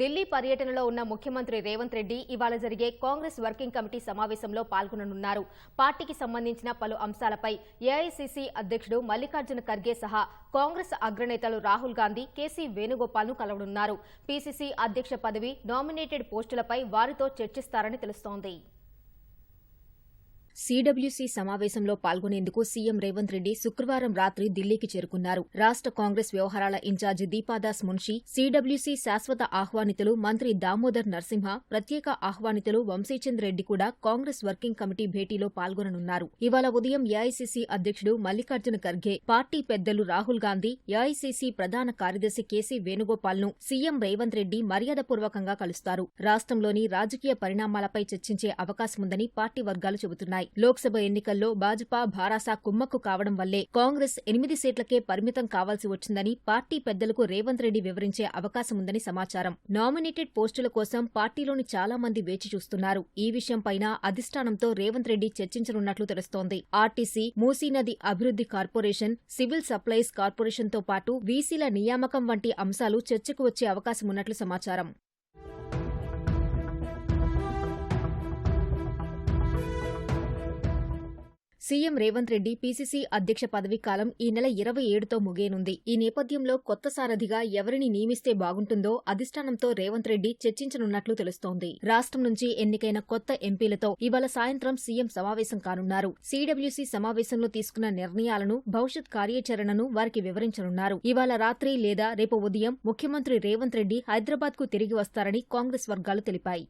ఢిల్లీ పర్యటనలో ఉన్న ముఖ్యమంత్రి రేవంత్ రెడ్డి ఇవాళ జరిగే కాంగ్రెస్ వర్కింగ్ కమిటీ సమావేశంలో పాల్గొననున్నారు. పార్టీకి సంబంధించిన పలు అంశాలపై ఏఐసీసీ అధ్యక్షుడు మల్లికార్జున ఖర్గే సహా కాంగ్రెస్ అగ్రనేతలు రాహుల్ గాంధీ కేసీ వేణుగోపాల్ను కలవనున్నారు. పీసీసీ అధ్యక్ష పదవి నామినేటెడ్ పోస్టులపై వారితో చర్చిస్తారని తెలుస్తోంది. సీడబ్ల్యూసీ సమావేశంలో పాల్గొనేందుకు సీఎం రేవంత్ రెడ్డి శుక్రవారం రాత్రి ఢిల్లీకి చేరుకున్నారు. రాష్ట్ర కాంగ్రెస్ వ్యవహారాల ఇన్ఛార్జి దీపాదాస్ మున్షి సీడబ్ల్యూసీ శాశ్వత ఆహ్వానితులు మంత్రి దామోదర్ నరసింహ ప్రత్యేక ఆహ్వానితులు వంశీచంద్ రెడ్డి కూడా కాంగ్రెస్ వర్కింగ్ కమిటీ భేటీలో పాల్గొననున్నారు. ఇవాళ ఉదయం ఏఐసీసీ అధ్యక్షుడు మల్లికార్జున ఖర్గే పార్టీ పెద్దలు రాహుల్ గాంధీ ఏఐసీసీ ప్రధాన కార్యదర్శి కేసీ వేణుగోపాల్ను సీఎం రేవంత్ రెడ్డి మర్యాదపూర్వకంగా కలుస్తారు. రాష్ట్రంలోని రాజకీయ పరిణామాలపై చర్చించే అవకాశముందని పార్టీ వర్గాలు చెబుతున్నాయి. లోక్సభ ఎన్నికల్లో భాజపా భారాసా కుమ్మక్కు కావడం వల్లే కాంగ్రెస్ ఎనిమిది సీట్లకే పరిమితం కావాల్సి వచ్చిందని పార్టీ పెద్దలకు రేవంత్ రెడ్డి వివరించే అవకాశముందని సమాచారం. నామినేటెడ్ పోస్టుల కోసం పార్టీలోని చాలా మంది వేచి చూస్తున్నారు. ఈ విషయంపైన అధిష్టానంతో రేవంత్ రెడ్డి చర్చించనున్నట్లు తెలుస్తోంది. ఆర్టీసీ మూసీనది అభివృద్ధి కార్పొరేషన్ సివిల్ సప్లైస్ కార్పొరేషన్తో పాటు వీసీల నియామకం వంటి అంశాలు చర్చకు వచ్చే అవకాశమున్నట్లు సమాచారం. సీఎం రేవంత్ రెడ్డి పీసీసీ అధ్యక్ష పదవీ కాలం ఈ నెల ఇరవై ఏడుతో ముగియనుంది. ఈ నేపథ్యంలో కొత్త సారథిగా ఎవరిని నియమిస్తే బాగుంటుందో అధిష్టానంతో రేవంత్ రెడ్డి చర్చించనున్నట్లు తెలుస్తోంది. రాష్ట్రం నుంచి ఎన్నికైన కొత్త ఎంపీలతో ఇవాళ సాయంత్రం సీఎం సమావేశం కానున్నారు. సీడబ్ల్యూసీ సమావేశంలో తీసుకున్న నిర్ణయాలను భవిష్యత్ కార్యాచరణను వారికి వివరించనున్నారు. ఇవాళ రాత్రి లేదా రేపు ఉదయం ముఖ్యమంత్రి రేవంత్ రెడ్డి హైదరాబాద్కు తిరిగి వస్తారని కాంగ్రెస్ వర్గాలు తెలిపాయి.